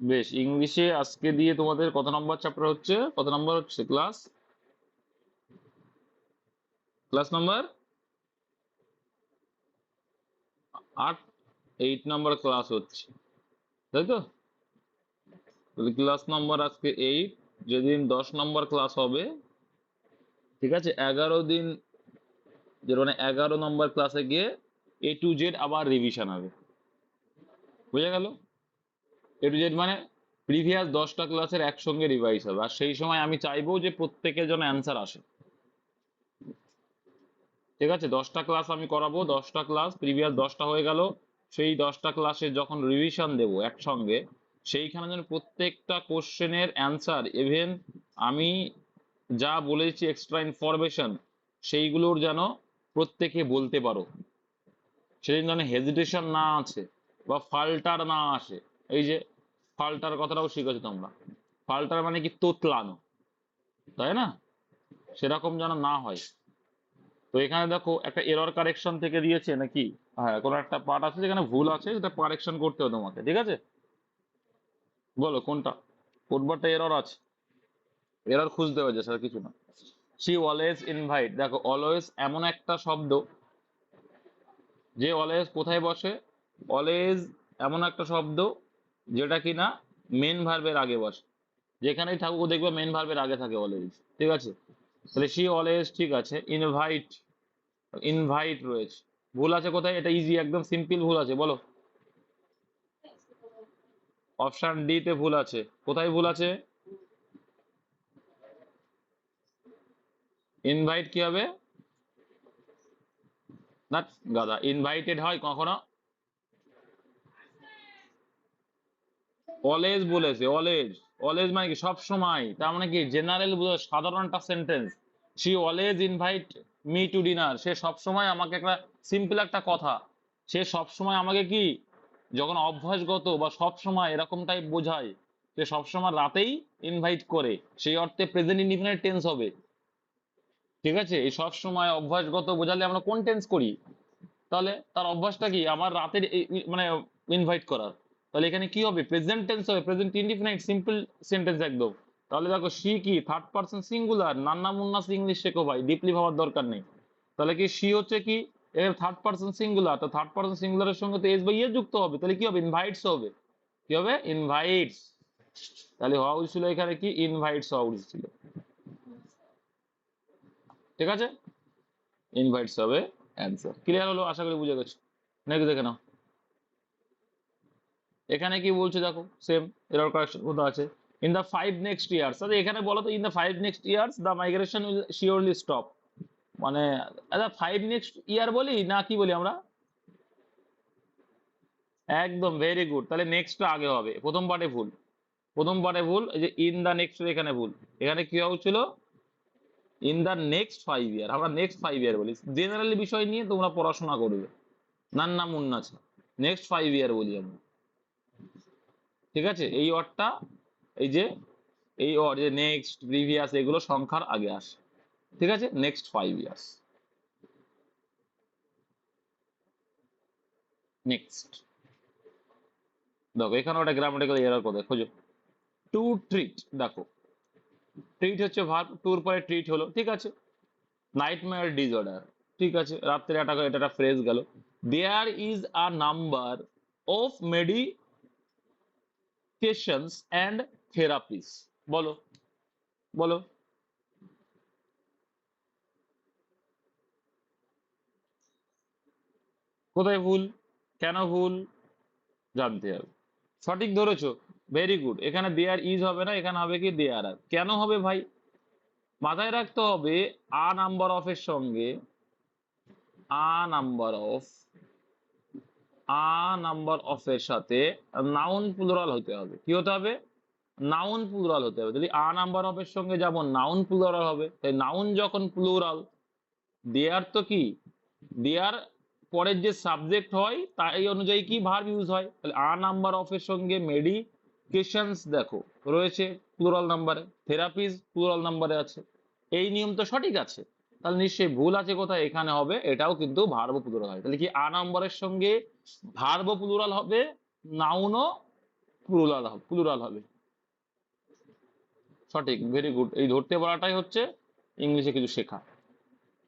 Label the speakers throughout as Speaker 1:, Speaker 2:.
Speaker 1: বেশ, ইংলিশে আজকে দিয়ে তোমাদের কত নম্বর চ্যাপ্টার হচ্ছে? কত নম্বর হচ্ছে ক্লাস ক্লাস নাম্বার আট এইট নাম্বার ক্লাস হচ্ছে। তাই তো? ক্লাস নাম্বার আজকে এইট যেদিন দশ নম্বর ক্লাস হবে, ঠিক আছে? এগারো দিন, যে মানে এগারো নম্বর ক্লাসে গিয়ে এ টু জেড আবার রিভিশন হবে। বুঝা গেল? এ টু জেড মানে প্রিভিয়াস দশটা ক্লাসের একসঙ্গে রিভাইজ হবে। আর সেই সময় আমি চাইব যে প্রত্যেকের জন্য অ্যান্সার আসে। ঠিক আছে? দশটা ক্লাস আমি করাবো, দশটা ক্লাস প্রিভিয়াস দশটা হয়ে গেল। সেই দশটা ক্লাসে যখন রিভিশন দেবো একসঙ্গে, সেইখানে যেন প্রত্যেকটা কোশ্চেনের অ্যান্সার ইভেন আমি যা বলেছি এক্সট্রা ইনফরমেশন সেইগুলোর যেন প্রত্যেকে বলতে পারো। সেদিন যেন হেজিটেশন না আছে বা ফাল্টার না আসে। এই যে ফাল্টার কথাটাও শিখেছো তোমরা। ফাল্টার মানে কি তোতলানো, তাই না? সেরকম যেন না হয়। তো এখানে দেখো, একটা এরর কারেকশন থেকে দিয়েছে নাকি? হ্যাঁ কোনো একটা পার্ট আছে যেখানে ভুল আছে, সেটা কারেকশন করতে হবে তোমাকে, ঠিক আছে? বলো, কোনটা? কোনবারটা এরর আছে। এরর খুঁজতে হবে যে স্যার কিছু না। সি অলওয়েজ ইনভাইট দেখো অলওয়েজ এমন একটা শব্দ, যে অলওয়েজ কোথায় বসে? অলওয়েজ এমন একটা শব্দ যেটা কি না মেন ভার্বের আগে বসে। যেখানেই থাকুক দেখবে মেন ভার্বের আগে থাকে অলওয়েজ ঠিক আছে? তাহলে সি অলওয়েজ ঠিক আছে ইনভাইট ইনভাইট রয়েছে। ভুল আছে কোথায়? এটা ইজি একদম সিম্পল ভুল আছে, বলো। অপশন ডি তে ভুল আছে। কোথায় ভুল আছে? ইনভাইট কি হবে? না, গাদা ইনভাইটেড হয় কখনো? অলওয়েজ বলেছে অলওয়েজ অলওয়েজ মানে কি? সব সময়। তার মানে কি? জেনারেল সাধারণ একটা sentence she always invite me to dinner সে সব সময় আমাকে একটা সিম্পল একটা কথা। সে সব সময় আমাকে কি? যখন অভ্যাসগত বা সব সময় এরকম টাইপ বোঝায়, সে সবসময় রাতেই ইনভাইট করে। সেই অর্থে প্রেজেন্ট ইনডিফিনিট টেন্স হবে। ঠিক আছে? এই সব সময় অভ্যাসগত বোঝালে আমরা কোন টেন্স করি? তাহলে তার অভ্যাসটা কি? আমার রাতের মানে ইনভাইট করার। তাহলে এখানে কি হবে? প্রেজেন্ট টেন্স হবে। প্রেজেন্ট ইনডিফিনাইট সিম্পল সেন্টেন্স একদম। তাহলে দেখো সি কি? Third person singular Nanna Munnas English শেখো ভাই। ডিপলি ভাবার দরকার নেই। তাহলে কি সি হচ্ছে কি? এর থার্ড পার্সন সিঙ্গুলার তো থার্ড পার্সন সিঙ্গুলারের সঙ্গে তো এস বা ইয়ে যুক্ত হবে। তাহলে কি হবে? ইনভাইটস হবে। কি হবে? ইনভাইটস তাহলে হওয়া উচিত এখানে কি? ইনভাইটস হওয়া উচিত ছিল। ঠিক আছে? ইনভাইটস হবে। অ্যান্সার ক্লিয়ার হলো? আশা করি বুঝে গেছো। নেক্সট দেখে নাও। এখানে কি বলছে দেখো সেম এরর কারেকশন কোথাও আছে। In the five next years আচ্ছা এখানে বলো তো in the five next years the migration will surely stop মানে আচ্ছা ফাইভ নেক্সট ইয়ার বলি না কি বলি আমরা? একদম ভেরি গুড তাহলে নেক্সটটা আগে হবে। প্রথম পার্টে ভুল। প্রথম পার্টে ভুল, এই যে ইন দ্য নেক্সট এখানে ভুল। এখানে কি হওয়া ছিল in the next five year আমরা নেক্সট ফাইভ ইয়ার বলি। জেনারেলি বিষয় নিয়ে তোমরা পড়াশোনা করবে। Nanna Munna next five year বলি আমরা। ঠিক আছে? এই ওয়ার্ডটা এই যে, এই ওয়ার্ড যে নেক্সট প্রিভিয়াস এগুলো সংখ্যার আগে আসে। ঠিক আছে? নেক্সট ফাইভ ইয়ার্স নেক্সট দেখো এখানে ওটা গ্রামাটিক্যাল এরর কোথায় খোঁজো। টু ট্রিট দেখো। ট্রিট হচ্ছে ভার্ব টুর পরে ট্রিট হলো, ঠিক আছে? নাইট নাইটমেয়ার ডিসঅর্ডার ঠিক আছে? রাত্রে একটা, এটা একটা ফ্রেজ গেল। There is a number of medications and therapies বলো বলো। কোথায় ভুল? কেন ভুল? জানতে হবে। সঠিক ধরেছো? ভেরি গুড এখানে দেয়ার ইজ হবে না, এখানে হবে কি? দেয়ার আর কেন হবে ভাই? মাথায় রাখতে হবে আ নাম্বার অফ এর সঙ্গে a number of a number of এর সাথে নাউন প্লুরাল হতে হবে। কি হতে হবে? নাউন প্লুরাল হতে হবে। যদি আ নাম্বার অফ এর সঙ্গে যেমন নাউন প্লুরাল হবে। তাই নাউন যখন প্লুরাল দেয়ার তো কি? দেয়ার পরের যে সাবজেক্ট হয়, তাই অনুযায়ী কি ভার্ব ইউজ হয়? তাহলে আ নাম্বার অফ এর সঙ্গে মেডিকেশনস দেখো, রয়েছে প্লুরাল নাম্বারে থেরাপিজ প্লুরাল নাম্বারে আছে। এই নিয়ম তো সঠিক আছে। তাহলে নিশ্চয়ই ভুল আছে কোথায়? এখানে হবে, এটাও কিন্তু ভার্ব প্লুরাল হয়। তাহলে কি আ নাম্বারের সঙ্গে ভার্ব প্লুরাল হবে? নাউনও প্লুরাল হবে প্লুরাল হবে। সঠিক ভেরি গুড এই ধরতে পারাটাই হচ্ছে ইংলিশে কিছু শেখা।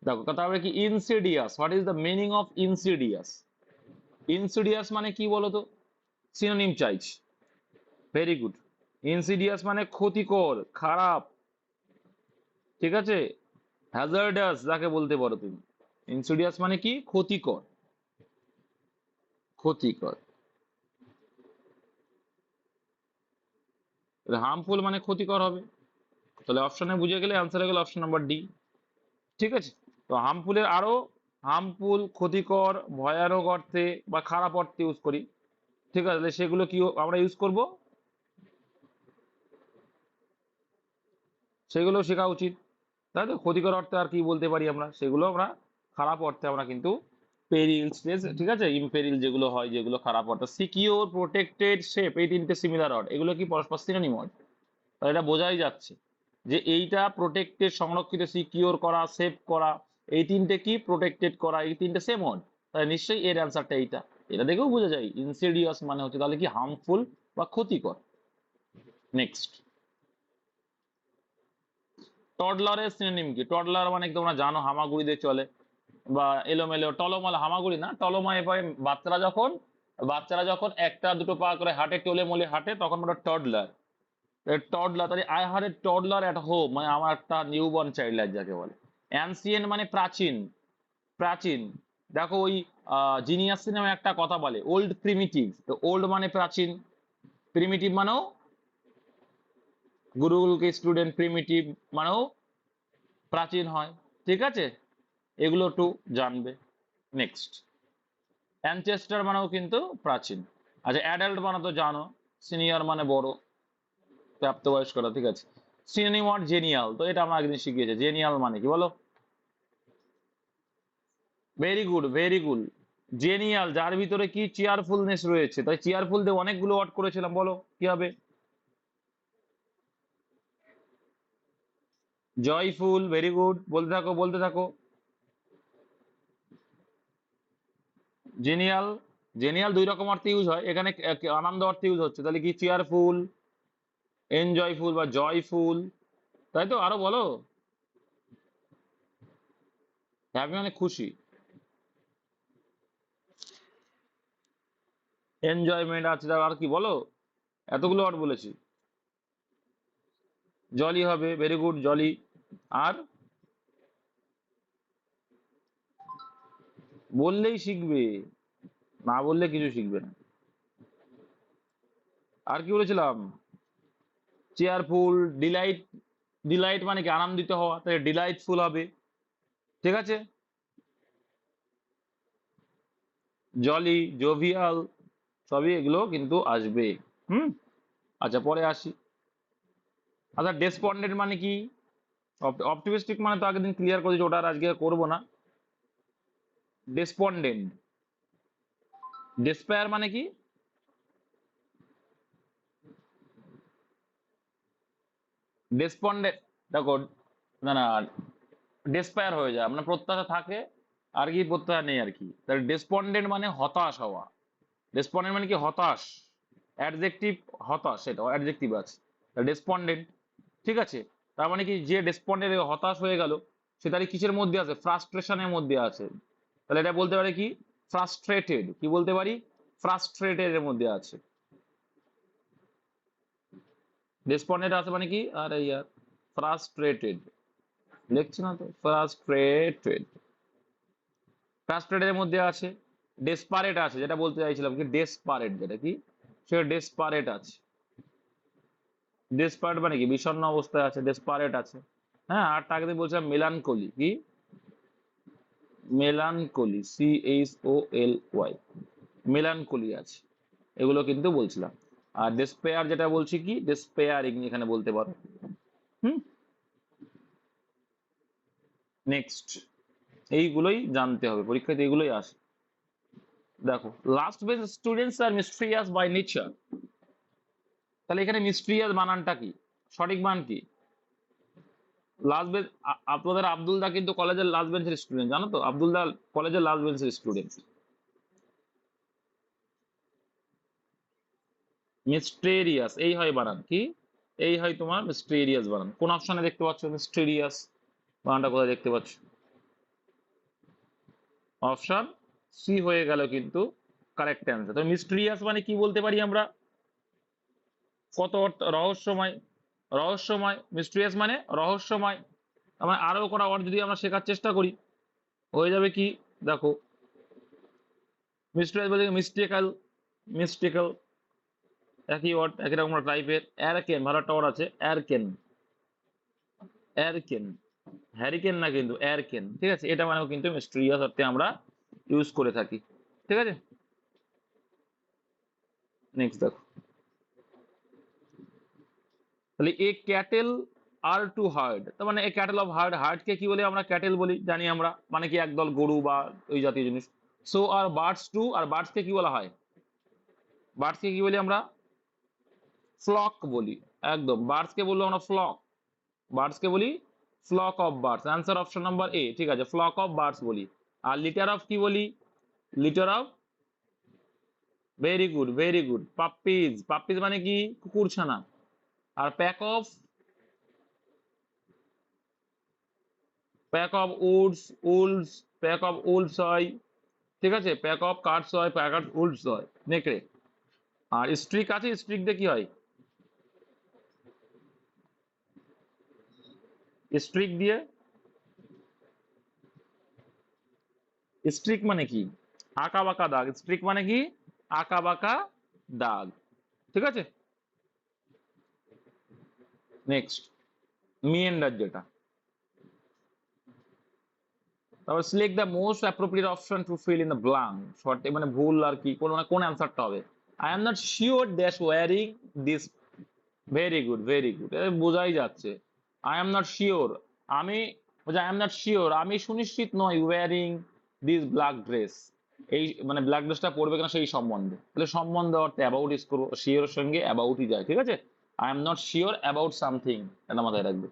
Speaker 1: দেখো তারপরে কি? Insidious what is the meaning of insidious insidious মানে কি বলতো? সিনোনিম চাইছি ভেরি গুড ইনসিডিয়াস মানে ক্ষতিকর, খারাপ। ঠিক আছে? হ্যাজার্ডাস যাকে বলতে পারো তুমি। ইনসিডিয়াস মানে কি? ক্ষতিকর। ক্ষতিকর। হার্মফুল মানে ক্ষতিকর হবে। তাহলে অপশনে বুঝে গেলে অ্যান্সার হয়ে গেল অপশন নাম্বার ডি ঠিক আছে? তো হার্মফুলের আরও হার্মফুল ক্ষতিকর, ভয়ানক অর্থে বা খারাপ অর্থে ইউজ করি। ঠিক আছে? তাহলে সেগুলো কি আমরা ইউজ করব? সেগুলো শেখা উচিত। তাই তো ক্ষতিকর অর্থে আর কি বলতে পারি আমরা? সেগুলো আমরা খারাপ অর্থে আমরা কিন্তু পেরিলস ঠিক আছে? ইম্পেরিল যেগুলো হয়, যেগুলো খারাপ অর্থ। সিকিওর প্রোটেক্টেড শেপ এই তিনটে সিমিলার অর্ড এগুলো কি পরস্পর সিনোনিম অর্ড তাহলে এটা বোঝাই যাচ্ছে যে এইটা প্রোটেক্টেড সংরক্ষিত সিকিওর করা সেভ করা, এই তিনটে কি প্রোটেক্টেড করা, এই তিনটে সেম অর্ড তাহলে নিশ্চয়ই এর অ্যান্সারটা এইটা। এটা দেখেও বোঝা যায়। ইনসিডিয়াস মানে হচ্ছে তাহলে কি হার্মফুল বা ক্ষতিকর? নেক্সট টডলারের সিনোনিম কি? টডলার মানে তোমরা জানো হামাগুড়িতে চলে। বা এলোমেলো, টলমল হামাগুড়ি না? টলমায় পায় বাচ্চারা যখন বাচ্চারা যখন একটা, দুটো পা করে হাঁটে, টলে মলে হাঁটে, তখন ওটা টডলার টডলার তাহলে I her a toddler at home মানে আমার একটা নিউ বর্ন চাইল্ড যাকে বলে। অ্যানসিয়েন্ট মানে প্রাচীন প্রাচীন। দেখো ওই জিনিয়াস সিনেমা একটা কথা বলে ওল্ড প্রিমিটিভ তো ওল্ড মানে প্রাচীন প্রিমিটিভ মানেও গুরুকুলকে স্টুডেন্ট প্রিমিটিভ মানেও প্রাচীন হয়, ঠিক আছে? এগুলো একটু জানবে নেক্সট অ্যানচেস্টার মানেও কিন্তু প্রাচীন। আচ্ছা অ্যাডাল্ট মানে তো জানো সিনিয়র মানে বড়, প্রাপ্তবয়স্করা, ঠিক আছে? সিনোনিম জেনিয়াল তো এটা আমরা একদিন শিখিয়েছে। জেনিয়াল মানে কি বলো? Very good very good genial যার ভিতরে কি চেয়ারফুলনেস রয়েছে, তাই চেয়ারফুল দিয়ে অনেকগুলো ওয়ার্ড করেছিলাম, বলো, কি হবে? জয়ফুল ভেরি গুড বলতে থাকো বলতে থাকো। জেনিয়াল জেনিয়াল দুই রকম অর্থে ইউজ হয়। এখানে আনন্দ অর্থে ইউজ হচ্ছে। তাহলে কি চেয়ারফুল এনজয়ফুল বা জয়ফুল তাই তো? আরও বলো। হ্যাপি মানে খুশি। এনজয়মেন্ট আছে। আর কি বলো? এতগুলো ওয়ার্ড বলেছি। জলি হবে ভেরি গুড জলি আর বললেই শিখবে, না বললে কিছু শিখবে না। আর কি বলেছিলাম? চেয়ারফুল ডিলাইট ডিলাইট মানে কি? আনন্দিত হওয়া তাই ডিলাইটফুল হবে। ঠিক আছে? জলি জোভিয়াল সবই এগুলো কিন্তু আসবে। হুম? আচ্ছা পরে আসি। আচ্ছা ডেসপন্ডেন্ট মানে কি? অপটিমিস্টিক মানে তো আগের দিন ক্লিয়ার করেছি ওটা আর আজকে করব না। ডেসপন্ডেন্ট ডেসপায়ার মানে কি? ডেসপন্ডেন্ট দেখো, না না ডেসপায়ার হয়ে যায়। মানে প্রত্যাশা থাকে, আর কি প্রত্যাশা নেই আর কি। তাহলে ডেসপন্ডেন্ট মানে হতাশ হওয়া। ডেসপন্ডেন্ট মানে কি? হতাশ। অ্যাডজেক্টিভ হতাশ, সেটা অ্যাডজেক্টিভ আছে। ডেসপন্ডেন্ট ঠিক আছে? তার মানে কি যে ডেসপন্ডেন্ট হতাশ হয়ে গেল, সে তাহলে কিসের মধ্যে আছে? ফ্রাস্ট্রেশনের মধ্যে আছে। তাহলে এটা বলতে পারে কি? ফ্রাস্ট্রেটেড কি বলতে পারি? ফ্রাস্ট্রেটেড এর মধ্যে আছে। ডেসপন্ডেন্ট আছে মানে কি? আরে ইয়ার ফ্রাস্ট্রেটেড লিখছি না তো? ফ্রাস্ট্রেটেড ফ্রাস্ট্রেটেড এর মধ্যে আছে। ডেসপারেট আছে, যেটা বলতে চাইছিলাম কি? ডেসপারেট যেটা কি? সেটা ডেসপারেট আছে। ডেসপারেট মানে কি? বিষণ্ণ অবস্থায় আছে ডেসপারেট আছে। হ্যাঁ আর তাকে বলছিলাম মেলানকলি কি? Melancholy C H O L Y melancholy আছে। এগুলো কিন্তু বলছিলাম। আর ডেসপেয়ার যেটা বলছি কি? ডেসপেয়ারিং এখানে বলতে পারো। হুম? নেক্সট এইগুলোই জানতে হবে। পরীক্ষাতে এগুলোই আসে। দেখো last bench students are mysterious by nature তাহলে এখানে মিস্ট্রিয়াস বানানটা কি? সঠিক মান কি? লাস্ট বেঞ্চ আপনাদের আব্দুল দা কিন্তু কলেজের লাস্ট বেঞ্চের স্টুডেন্ট জানো তো? আব্দুল দা কলেজের লাস্ট বেঞ্চের স্টুডেন্ট মিস্টেরিয়াস এই হয় বানান, কি? এই হয় তোমার মিস্টেরিয়াস বানান। কোন অপশনে দেখতে পাচ্ছ? মিস্টেরিয়াস বানানটা কোথায় দেখতে পাচ্ছ? অপশন সি হয়ে গেল কিন্তু কারেক্ট অ্যান্সার তো মিস্টেরিয়াস মানে কি বলতে পারি আমরা? কত রহস্যময় রহস্যময় মিস্টেরিয়াস মানে রহস্যময়। আমার আরও কটা ওয়ার্ড যদি আমরা শেখার চেষ্টা করি, হয়ে যাবে কি? দেখো। মিস্টেরিয়াস বলতে মিস্টেকাল মিস্টেকাল একই ওয়ার্ড একই রকম টাইপের অ্যারকেন ভালো একটা ওয়ার্ড আছে অ্যারকেন অ্যারকেন হ্যারিকেন না কিন্তু অ্যারকেন ঠিক আছে? এটা মানেও কিন্তু মিস্টেরিয়াস অর্থে আমরা ইউজ করে থাকি। ঠিক আছে? নেক্সট দেখো। তাহলে a cattle are to herd, তার মানে এ ক্যাটেল অফ হার্ড, হার্ডকে কি বলি আমরা? ক্যাটেল বলি, জানি আমরা। মানে কি একদল গরু বা ওই জাতীয় জিনিস। সো আর বার্ডস টু, আর বার্ডসকে কি বলা হয়? বার্ডসকে কি বলি আমরা? ফ্লক বলি, একদম। বার্ডসকে বলল আমরা ফ্লক। বার্ডসকে বলি flock of birds. Answer option number A ঠিক আছে। ফ্লক অফ বার্ডস বলি। আর লিটার অফ কি বলি? Litter of? Very good very good puppies puppies মানে কি? কুকুরছানা। আর pack of pack of woods wolves pack of wolves হয়, ঠিক আছে? প্যাক অফ কার্ডস হয় প্যাক অফ উলস হয়, নেকড়ে। আর স্ট্রিক আছে স্ট্রিক দিয়ে কি হয়? স্ট্রিক দিয়ে স্ট্রিক মানে কি? আঁকা বাঁকা দাগ। স্ট্রিক মানে কি? আঁকা বাঁকা দাগ। ঠিক আছে? নেক্সট মিয়েন্ডার যেটা তারপর select the most appropriate option to fill in the blank short মানে ভুল আর কি, কোন কোন অ্যান্সারটা হবে? I am not sure dash worrying this very good very good বোঝাই যাচ্ছে। আই এম নট শিওর আমি আই এম নট শিওর আমি সুনিশ্চিত নই ওয়ারিং দিস ব্ল্যাক ড্রেস এই মানে ব্ল্যাক ড্রেসটা পরবে কিনা সেই সম্বন্ধে। তাহলে সম্বন্ধে অর্থে অ্যাবাউট ইস করব শিওরের সঙ্গে অ্যাবাউটই যায়, ঠিক আছে? I am not sure about something এটা মাথায় রাখবে।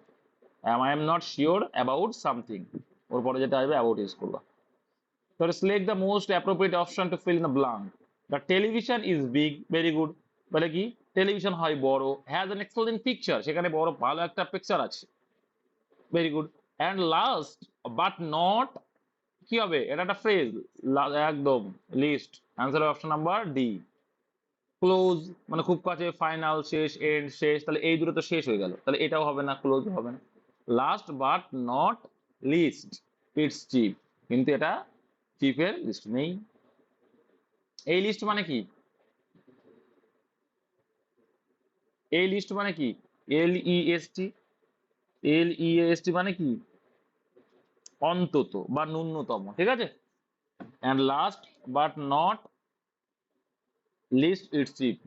Speaker 1: I am not sure about something ওর পরে যেটা আসবে অ্যাবাউট ইউজ করবা। তাহলে select the most appropriate option to fill in the blank the television is big very good বলে কি? টেলিভিশন হয় বড় হ্যাজ এন এক্সেলেন্ট পিকচার সেখানে বড়, ভালো একটা পিকচার আছে। Very good and last but not কি হবে? এটা একটা ফ্রেজ একদম least answer option number D close মানে খুব কাছে ফাইনাল শেষ এন্ড শেষ, তাহলে এই দুটো তো শেষ হয়ে গেল। তাহলে এটাও হবে না ক্লোজ হবে না। Last but not least it's cheap কিন্তু এটা চিপের লিস্ট নেই। এই লিস্ট মানে কি? এই লিস্ট মানে কি? এল ই এস টি এল ই এস টি মানে কি? অন্তত বা ন্যূনতম, ঠিক আছে? And last but not least it's cheap.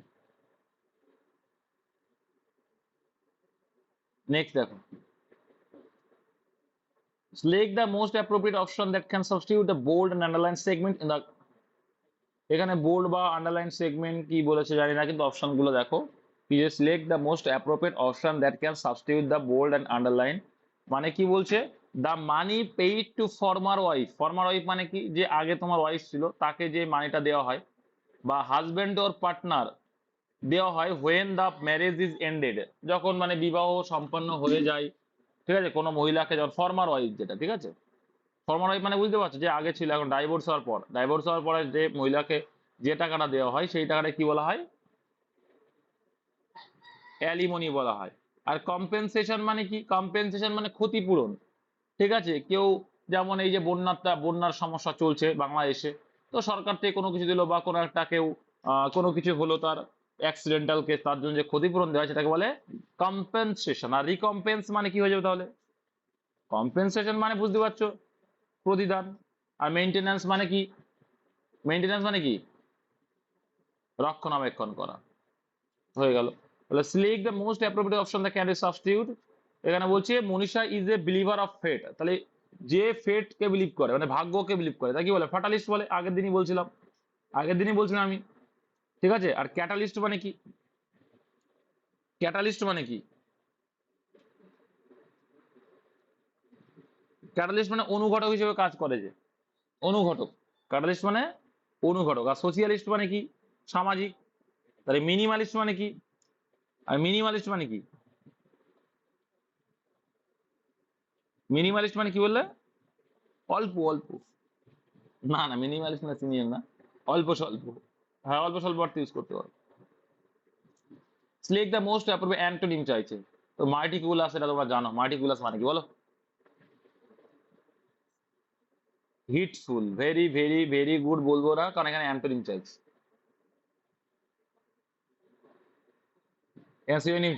Speaker 1: Next দেখো। Select the most appropriate option that can substitute the bold and underline segment in the এখানে বোল্ড বা আন্ডারলাইন সেগমেন্ট কি বলেছে জানি না, কিন্তু অপশনগুলো দেখো। যে select the most appropriate option that can substitute the bold and underline মানে কি বলছে? The money paid to former wife former wife মানে কি? যে আগে তোমার ওয়াইফ ছিল, তাকে যে মানিটা দেওয়া হয় বা হাজবেন্ড ওর পার্টনার দেওয়া হয় when the marriage is ended যখন মানে বিবাহ সম্পন্ন হয়ে যায়, ঠিক আছে? কোনো মহিলাকে যখন ফর্মার ওয়াইফ যেটা, ঠিক আছে? ফর্মার ওয়াইফ মানে বুঝতে পারছ যে আগে ছিল, এখন ডাইভোর্স হওয়ার পর। ডাইভোর্স হওয়ার পরে যে মহিলাকে যে টাকাটা দেওয়া হয়, সেই টাকাটা কি বলা হয়? অ্যালিমনি বলা হয়। আর কম্পেনসেশন মানে কি? কম্পেনসেশন মানে ক্ষতিপূরণ। ঠিক আছে? কেউ যেমন এই যে বন্যাটা, বন্যার সমস্যা চলছে বাংলাদেশে তো সরকার থেকে কোনো কিছু দিল বা কোনো একটা কেউ কোনো কিছু হলো তার অ্যাক্সিডেন্টাল কেস তার জন্য যে ক্ষতিপূরণ দেওয়া সেটাকে বলে কম্পেনসেশন আর রিকম্পেন্স মানে কি হয়ে যাবে তাহলে? কম্পেনসেশন মানে বুঝতে পারছ? প্রতিদান। আর মেনটেন্যান্স মানে কি? মেনটেন্যান্স মানে কি? রক্ষণাবেক্ষণ করা। হয়ে গেল। তাহলে select the most appropriate option the can substitute এখানে বলছে Manisha is a believer of fate তাহলে যে ফেট কে বিলিভ করে মানে ভাগ্যকে বিলিভ করে তা কি বলে? ফাটালিস্ট বলে, আগের দিনই বলছিলাম। আগের দিনই বলছিলাম আমি। ঠিক আছে? আর ক্যাটালিস্ট মানে কি? ক্যাটালিস্ট মানে কি? ক্যাটালিস্ট মানে অনুঘটক হিসেবে কাজ করে যে। অনুঘটক। ক্যাটালিস্ট মানে অনুঘটক। আর সোশিয়ালিস্ট মানে কি? সামাজিক। তাহলে মিনিমালিস্ট মানে কি? আর মিনিমালিস্ট মানে কি? মিনিমালিস্ট মানে কি বললে? অল্প অল্প। না না মিনিমালিস্ট না সিনিয়র না। অল্প স্বল্প। হ্যাঁ অল্প স্বল্প অর্থে ইউজ করতে পারো। Select the most appropriate antonym চাইছে। তো মার্টিকুলাস এটা তোমরা জানো। মার্টিকুলাস মানে কি বলো? Heedful very very very good বলব না কারণ এখানে অ্যান্টোনিম চাইছে।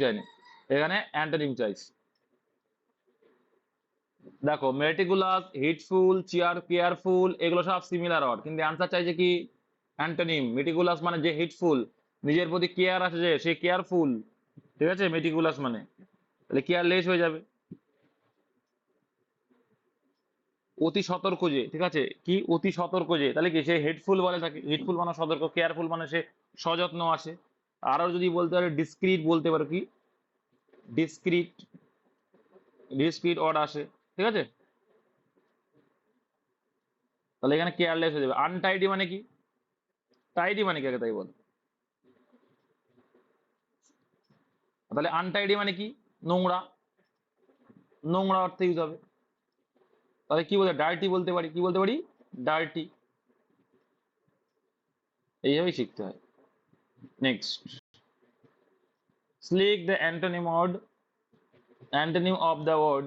Speaker 1: চাইনি। এখানে অ্যান্টোনিম চাইছে। দেখো, মেটিকুলাস, হিটফুল, চেয়ার, কেয়ারফুল, এগুলো সব সিমিলার ওয়ার্ড কিন্তু অ্যান্সার চাইছে কি? অ্যান্টোনিম। মেটিকুলাস মানে যে হিটফুল, নিজের প্রতি কেয়ার আছে যে সে কেয়ারফুল। ঠিক আছে? মেটিকুলাস মানে। তাহলে কেয়ারলেস হয়ে যাবে। অতি সতর্ক যে, ঠিক আছে? কি অতি সতর্ক যে? তাহলে কি সে হেডফুল বলে থাকে হেডফুল মানে সতর্ক, কেয়ারফুল মানে সে সযত্ন আসে। আরও যদি বলতে পারে ডিসক্রিট বলতে পারো কি? ডিসক্রিট ডিসক্রিট অর্ড আসে। ঠিক আছে? তাহলে এখানে কেয়ারলেস হয়ে যাবে। আনটাইডি মানে কি? টাইডি মানে কি আগে তাই বল। তাহলে আনটাইডি মানে কি? নোংরা। নোংরা অর্থে ইউজ হবে। তাহলে কি বলতে ডার্টি বলতে পারি। কি বলতে পারি? ডার্টি এইভাবেই শিখতে হয়। Next select the antonym word antonym of the word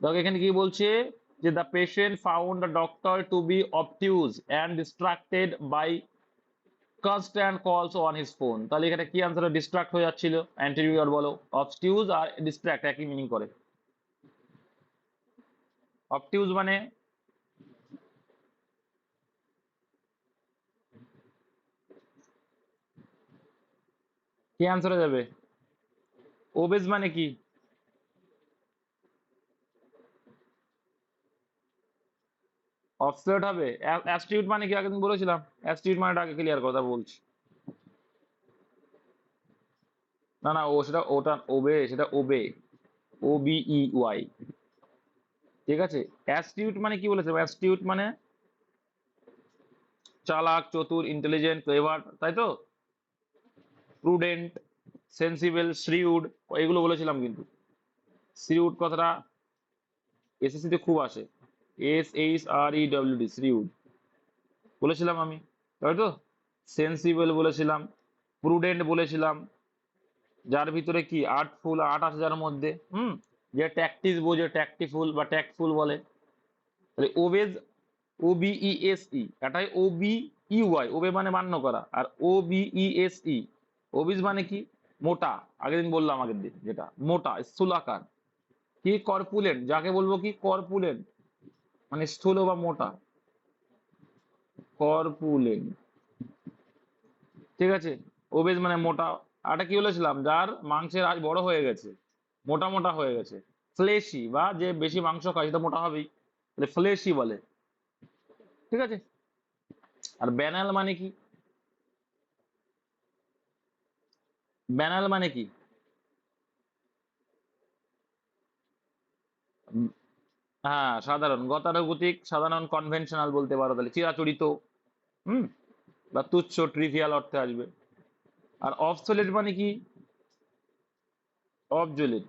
Speaker 1: দেখো, এখানে কি বলছে? যে the patient found the doctor to be obtuse and distracted by constant calls on his phone তাহলে এখানে কি আনসার ডিস্ট্রাক্ট হয়ে যাচ্ছিল। অ্যান্টিরিয়র বলো। অবস্টিউজ আর ডিস্ট্রাক্ট একই মিনিং করে। অবটিউজ মানে? কি আনসার হয়ে যাবে? ওবেজ মানে কি? অফসেট হবে। অ্যাস্টিউট মানে কি? আগে দিন বলেছিলাম। অ্যাস্টিউট মানে আগে ক্লিয়ার কথা বলছি। না না, ও সেটা, ওটা ওবে, সেটা ওবে। ও বি ই ওয়াই ঠিক আছে? অ্যাস্টিউট মানে কি বলেছে? অ্যাস্টিউট মানে চালাক, চতুর ইন্টেলিজেন্ট ক্লেভার তাই তো? প্রুডেন্ট সেন্সিবল শ্রিউড এগুলো বলেছিলাম কিন্তু। শ্রিউড কথাটা এসএসসি তে খুব আসে। S H R E W D shrewd বলেছিলাম আমি, তাই তো? সেন্সিবল বলেছিলাম প্রুডেন্ট বলেছিলাম। যার ভিতরে কি আর্টফুল আট হাজার মধ্যে, হুম? যে ট্যাকটিস বোঝে ট্যাকটিফুল বা ট্যাক্টফুল বলে। তাহলে obese O B E S E O B Y ওবে মানে মান্য করা, আর ও বিই এস ই ওবিজ মানে কি? মোটা, আগের দিন বললাম আগের দিন, যেটা, মোটা, স্থূলাকার। কি? কর্পুলেন্ট যাকে বলব কি? কর্পুলেন্ট মানে স্থূল বা মোটা। কর্পুলেন্ট ঠিক আছে? ওবেজ মানে মোটা। আটা কি বলেছিলাম? যার মাংসের আজ বড় হয়ে গেছে, মোটা মোটা হয়ে গেছে। ফ্লেশি বা যে বেশি মাংস খায়, সেটা মোটা হবেই। তাহলে ফ্লেশি বলে। ঠিক আছে? আর ব্যানাল মানে কি? ব্যানাল মানে কি? হ্যাঁ সাধারণ, গতানুগতিক, সাধারণ কনভেনশনাল বলতে পারো তাহলে, চিরাচরিত, হুম? বা তুচ্ছ ট্রিভিয়াল অর্থে আসবে। আর অবসোলেট মানে কি? অবজলিট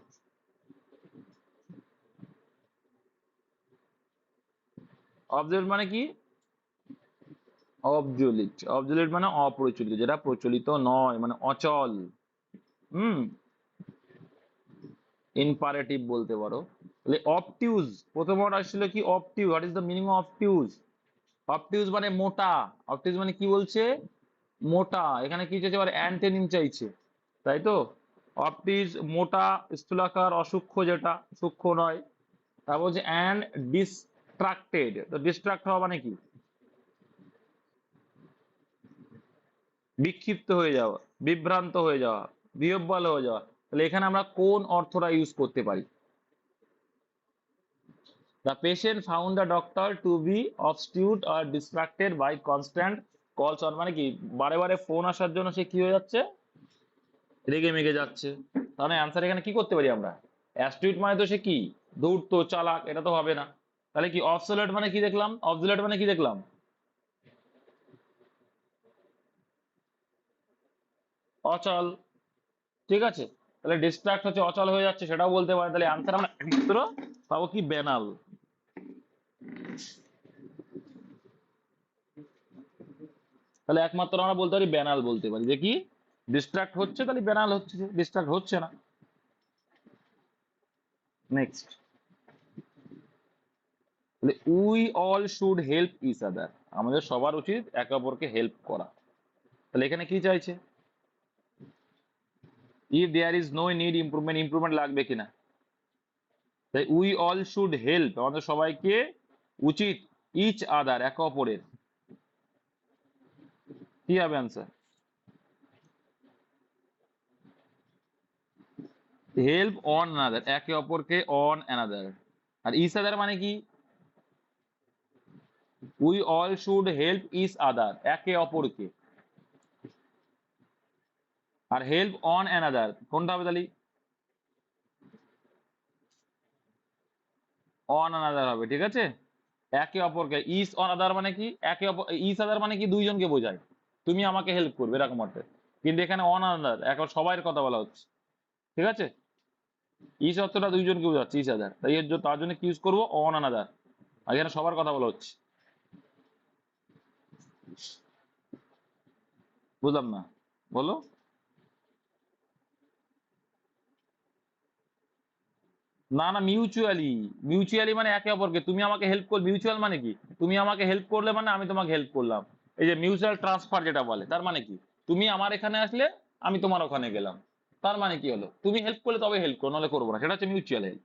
Speaker 1: অবজলিট মানে কি? অবজলিট অবজলিট মানে অপ্রচলিত, যেটা প্রচলিত নয় মানে অচল। হুম? ইনপারেটিভ বলতে পারো। তাহলে অবটিউজ প্রথম ওয়ার্ড আসছিল কি obtuse what is the meaning of obtuse obtuse মানে মোটা অবটিউজ মানে কি বলছে? মোটা, এখানে কি চাইছে? আবার অ্যান্টেনিম চাইছে, তাই তো? অপটিজ মোটা, স্থূলাকার, অসূক্ষ্ম যেটা, সূক্ষ্ম নয়। তারপর হচ্ছে অ্যান্ড ডিস্ট্রাক্টেড তো ডিস্ট্রাক্ট হওয়া মানে কি? বিক্ষিপ্ত হয়ে যাওয়া, বিভ্রান্ত হয়ে যাওয়া বিহব্বল হয়ে যাওয়া। তাহলে এখানে আমরা কোন অর্থটা ইউজ করতে পারি? The patient found the doctor to be obstinate or distracted by constant calls on মানে কি, বারে বারে ফোন আসার জন্য সে কি হয়ে যাচ্ছে? রেগে মেগে যাচ্ছে। তাহলে অ্যান্সার এখানে কি করতে পারি আমরা? অ্যাস্টিউট মানে তো সে কি? ধূর্ত চালাক, এটা তো হবে না। তাহলে কি অবসোলেট মানে কি দেখলাম? অবসোলেট মানে কি দেখলাম? অচল। ঠিক আছে? তাহলে ডিস্ট্রাক্ট হচ্ছে, অচল হয়ে যাচ্ছে, সেটাও বলতে পারে। তাহলে আনসার আমরা পাবো কি? বেনাল তাহলে একমাত্র আমরা বলতে পারি বেনাল বলতে পারি। যে কি? ডিস্ট্রাক্ট হচ্ছে, তাহলে বেনাল হচ্ছে ডিস্ট্রাক্ট হচ্ছে না। Next we all should help each other আমাদের সবার উচিত একে অপরকে হেল্প করা। তাহলে এখানে কি চাইছে? If there is no need improvement improvement লাগবে কিনা? তাই উই অল শুড হেল্প আমাদের সবাইকে উচিত ইচ আদার একে অপরের। কি হবে অ্যান্সার হেল্প অন অ্যানাদার একে অপরকে অন অ্যানাদার আর ইচ আদার মানে কি? We all should help each other একে অপরকে। আর হেল্প অন অ্যানাদার কোনটা হবে তাহলে? অন অ্যানাদার হবে, ঠিক আছে? একে অপরকে ইস অন আদার মানে কি? একে অপর ইস আদার মানে কি? দুইজনকে বোঝায়। তুমি আমাকে হেল্প করবে, এরকম অর্থে। কিন্তু এখানে অন আদার এখন সবাইয়ের কথা বলা হচ্ছে। ঠিক আছে? ইস অর্থটা দুইজনকে বোঝাচ্ছে ইস আদার তাই এর তার জন্য কি ইউজ করব? অন আনাদার আর এখানে সবার কথা বলা হচ্ছে। বুঝলাম না? বলো। না না মিউচুয়ালি মিউচুয়ালি মানে একে অপরকে। তুমি আমাকে হেল্প কর মিউচুয়াল মানে কি? তুমি আমাকে হেল্প করলে মানে আমি তোমাকে হেল্প করলাম। এই যে মিউচুয়াল ট্রান্সফার যেটা বলে, তার মানে কি? তুমি আমার এখানে আসলে, আমি তোমার ওখানে গেলাম। তার মানে কি হলো? তুমি হেল্প করলে তবে হেল্প করো, নাহলে করব না। সেটা হচ্ছে মিউচুয়াল হেল্প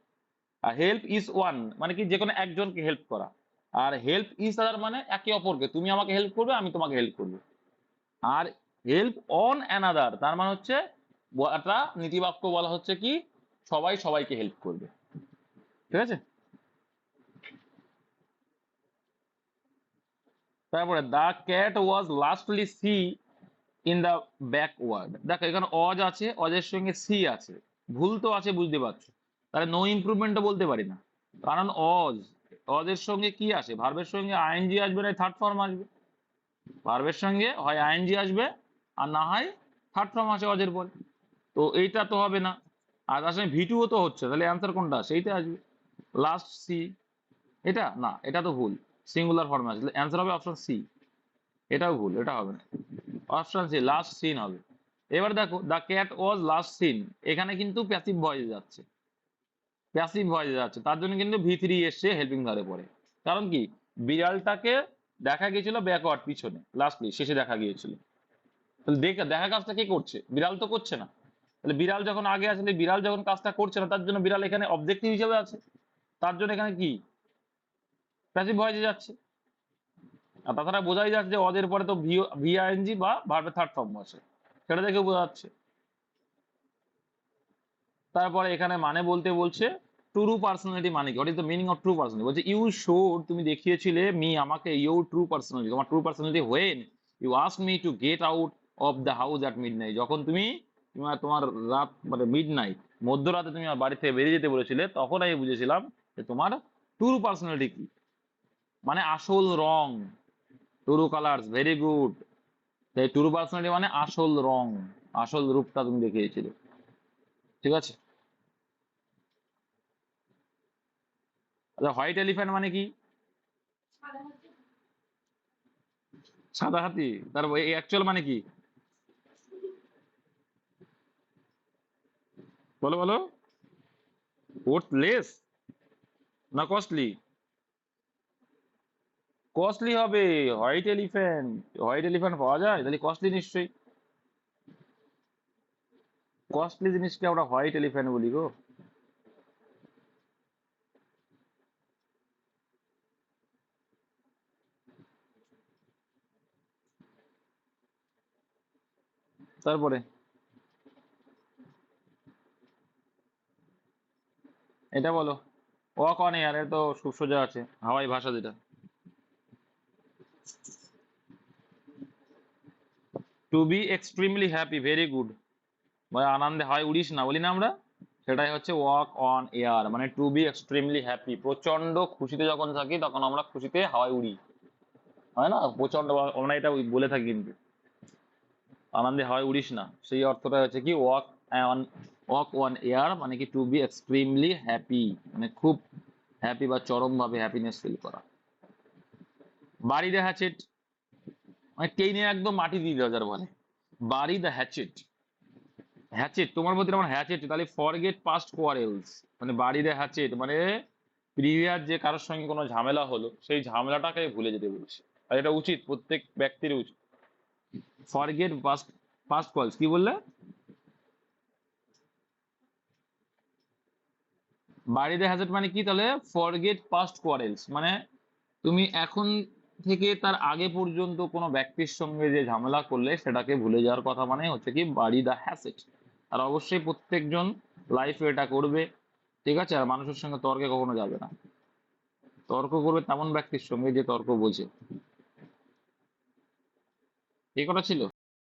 Speaker 1: আর হেল্প ইজ ওয়ান মানে কি? যে কোনো একজনকে হেল্প করা। আর হেল্প ইজ আদার মানে একে অপরকে। তুমি আমাকে হেল্প করবে, আমি তোমাকে হেল্প করব। আর হেল্প অন অ্যানাদার তার মানে হচ্ছে, একটা নীতিবাক্য বলা হচ্ছে কি? সবাই সবাইকে হেল্প করবে। ঠিক আছে? তারপরে the cat was lastly seen in the backward দেখো, এখানে অজ আছে, অজের সঙ্গে সি আছে। ভুল তো আছে, বুঝতে পারছ? তাহলে নো ইমপ্রুভমেন্টও বলতে পারি না। কারণ অজ, অজের সঙ্গে কি আসে? ভার্বের সঙ্গে আইএনজি আসবে, না থার্ড ফর্ম আসবে। ভার্বের সঙ্গে হয় আইএনজি আসবে, আর না হয় থার্ড ফর্ম আসে অজের পরে। তো এইটা তো হবে না। আর তার সঙ্গে ভিটুও তো হচ্ছে, তাহলে অ্যান্সার কোনটা? সেইটা আসবে। লাস্ট সি এটা? না, এটা তো ভুল। সিঙ্গুলার ফর্মে আসলে অ্যান্সার হবে অপশন সি এটাও ভুল, এটা হবে না। অপশন সি লাস্ট সিন হবে। এবার দেখো the cat was last seen এখানে কিন্তু প্যাসিভ ভয়েস যাচ্ছে। প্যাসিভ ভয়েস যাচ্ছে, তার জন্য কিন্তু ভি থ্রি এসছে হেল্পিং ধরে পড়ে। কারণ কি? বিড়ালটাকে দেখা গিয়েছিল ব্যাকওয়ার্ড পিছনে লাস্টলি শেষে দেখা গিয়েছিল। তাহলে দেখা কাজটা কে করছে? বিড়াল তো করছে না। তাহলে বিড়াল যখন আগে আসলে বিড়াল যখন কাজটা করছে না, তার জন্য বিড়াল এখানে অবজেক্টিভ হিসেবে আছে। তার জন্য এখানে কি? প্যাসিভ ভয়েসে যাচ্ছে। আর তাছাড়া বোঝাই যাচ্ছে যে ওদের পরে তো ভিআইএনজি বা ভার্বের থার্ড ফর্ম আছে। সেটা দেখে বোঝা যাচ্ছে। তারপরে এখানে মানে বলতে বলছে ট্রু পার্সোনালিটি মানে কি? What is the meaning of true personality বলছে ইউ শোড তুমি দেখিয়েছিলে মি আমাকে ইউ ট্রু পার্সোনালিটি তোমার true personality when you ask me to get out of the house at mid যখন তুমি তোমার তোমার রাত মানে মিড নাইট মধ্যরাতে তুমি আমার বাড়ি থেকে বেরিয়ে যেতে বলেছিলে তখন আমি বুঝেছিলাম যে তোমার ট্রু পার্সোনালিটি কি? মানে আসল রং টুরু কালার্স ভেরি গুড এই টুরু পার্সোনালিটি মানে আসল রং আসল রূপটা তুমি দেখিয়েছিলে। ঠিক আছে? আচ্ছা হোয়াইট এলিফ্যান্ট মানে কি? সাদা হাতি। তার অ্যাকচুয়াল মানে কি? বলো বলো। লেস না কস্টলি কস্টলি হবে। হোয়াইট এলিফ্যান্ট হোয়াইট এলিফ্যান্ট পাওয়া যায়? তাহলে কস্টলি নিশ্চয়ই। কস্টলি জিনিসকে আমরা হোয়াইট এলিফ্যান্ট বলি গো। তারপরে? এটা বলো। ওয়াক অন এয়ার তো খুব সোজা আছে, হাওয়াই ভাষা যেটা। To be extremely happy very good মানে আনন্দে হয় উড়িস না, বলি না আমরা। সেটাই হচ্ছে ওয়াক অন এয়ার মানে টু বি এক্সট্রিমলি হ্যাপি প্রচণ্ড খুশিতে যখন থাকি, তখন আমরা খুশিতে হাওয়ায় উড়ি। হয় না? প্রচণ্ড আমরা এটা বলে থাকি কিন্তু। আনন্দে হয় উড়িস না। সেই অর্থটা হচ্ছে কি ওয়াক ওয়াক ওয়ান এয়ার মানে কি টু বি এক্সট্রিমলি হ্যাপি মানে খুব হ্যাপি বা চরম ভাবে হ্যাপিনেস ফিল করা। বাড়ি দ্য হ্যাচেট মানে টেনে একদম মাটি দিয়ে দেওয়া যার বলে বাড়ি দ্য হ্যাচেট হ্যাচেট তোমার মধ্যে আমার হ্যাচেট তাহলে ফরগেট পাস্ট কোয়ারেলস মানে বাড়ি দ্য হ্যাচেট মানে প্রিভিয়াস যে কারোর সঙ্গে কোনো ঝামেলা হলো, সেই ঝামেলাটাকে ভুলে যেতে বলছে। আর এটা উচিত, প্রত্যেক ব্যক্তির উচিত। ফরগেট পাস্ট পাস্ট কলস কি বললে? বাড়িতে হ্যাজেট মানে কি তাহলে? ফরগেট পাস্ট কোয়ারেলস মানে তুমি এখন থেকে তার আগে পর্যন্ত কোনো ব্যক্তির সঙ্গে যে ঝামেলা করলে সেটাকে ভুলে যাওয়ার কথা মানে হচ্ছে কি বাড়ি দা হ্যাসেট আর অবশ্যই প্রত্যেকজন লাইফে এটা করবে, ঠিক আছে? আর মানুষের সঙ্গে তর্কে কখনো যাবে না। তর্ক করবে তেমন ব্যক্তির সঙ্গে যে তর্ক বোঝে। এই কটা ছিল?